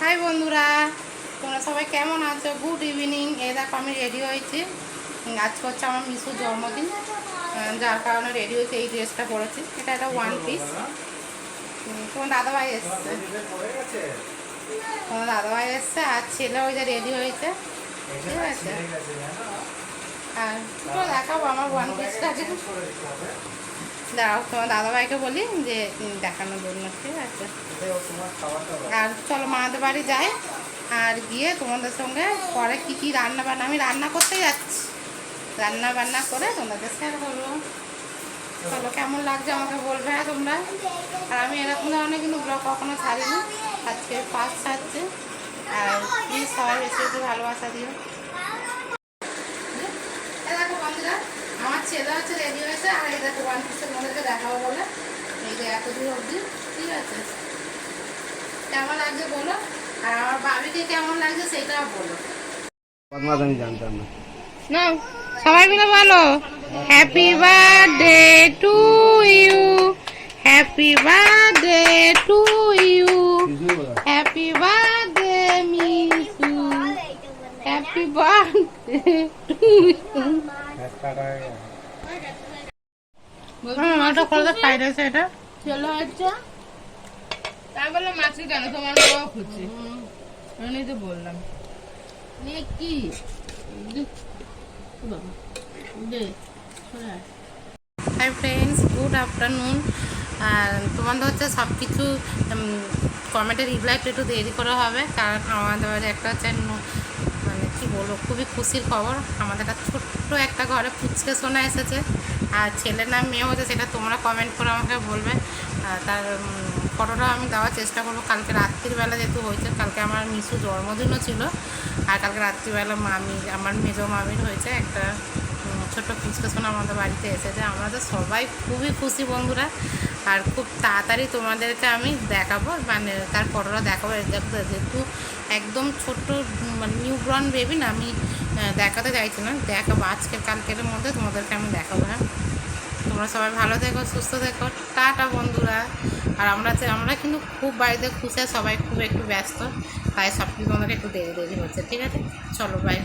High বন্ধুরা, তোমরা সবাই কেমন আছো? গুড ইভিনিং এই দেখো, আমি রেডি হয়েছি। আজকে হচ্ছে আমার মিশুর জন্মদিন। যার কারণে রেডি হয়েছে, এই ড্রেসটা পরেছি। এটা একটা ওয়ান পিস তোমার দাদাভাই এসছে। তোমার দাদাভাই এসছে, আর ছেলে ওই যে রেডি হয়েছে। ঠিক আছে। আর তো দেখাবো আমার ওয়ান পিসটাকে দাঁড়াও, তোমার দাদাভাইকে বলি যে দেখানোর জন্য। ঠিক আছে। আর চলো মামাদের বাড়ি যাই, আর গিয়ে তোমাদের সঙ্গে পরে কি কি রান্না বান্না, আমি রান্না করতেই যাচ্ছি। রান্না বান্না করে তোমাদের শেয়ার করব। চলো কেমন লাগছে আমাকে বলবে হ্যাঁ তোমরা? আর আমি এরকম ধরনের কিন্তু ব্লগ কখনো ছাড়িনি। আজকে ফার্স্ট ছাড়ছে আর প্লিজ সবাই বেশি একটু ভালোবাসা দিও। দেখো আমার ছেলে হচ্ছে রেডি হয়েছে। আর এই দেখো ওয়ান মধ্যে দেখাবো বলে। এই যে এত দূর অবধি। ঠিক আছে? কেমন লাগছে বলো? আর আমার বাবিকে কেমন লাগছে সেটাও বলো। বদমাস আমি জানতাম না। না সবাই মিলে বলো। Happy birthday to you happy birthday to you happy birthday Misu happy birthday to you ওটা করে ফ্রাইড রাইস এটা। চলো আচ্ছা। তাই বললাম মাছকে কেন? তোমার বাবা খুঁজছে। আমি তো বললাম। নে কি? বাবা। দে হাই ফ্রেন্ডস গুড আফটারনুন আর তোমাদের হচ্ছে সব কিছু কমেন্টে রিপ্লাই একটু দেরি করা হবে কারণ আমাদের একটা হচ্ছে মানে কি বলব খুবই খুশির খবর। আমাদের একটা ছোট্ট একটা ঘরে পুচকে শোনা এসেছে আর ছেলের নাম মেয়ে হচ্ছে সেটা তোমরা কমেন্ট করে আমাকে বলবে। তার ফটোটাও আমি দেওয়ার চেষ্টা করব। কালকে রাত্রিবেলা যেহেতু হয়েছে, কালকে আমার মিশু জন্মদিনও ছিল। আর কালকে রাত্রিবেলা মামি, আমার মেজো মামির হয়েছে একটা ছোট্ট পুচকে আমাদের বাড়িতে এসেছে। আমরা তো সবাই খুবই খুশি বন্ধুরা। আর খুব তাড়াতাড়ি তোমাদেরকে আমি দেখাবো মানে তার ফটোটা দেখাবো। যেহেতু একদম ছোট্ট মানে নিউ ব্রন বেবি না, আমি দেখাতে চাইছি না। দেখাবো আজকে, কালকের মধ্যে তোমাদেরকে আমি দেখাবো হ্যাঁ? তোমরা সবাই ভালো থেকো, সুস্থ থেকো। টাটা বন্ধুরা। আর আমরা আমরা কিন্তু খুব বাড়িতে খুশি সবাই খুব একটু ব্যস্ত। তাই সব কিছু আমাদের একটু দেরি দেরি হচ্ছে, ঠিক আছে? চলো বাই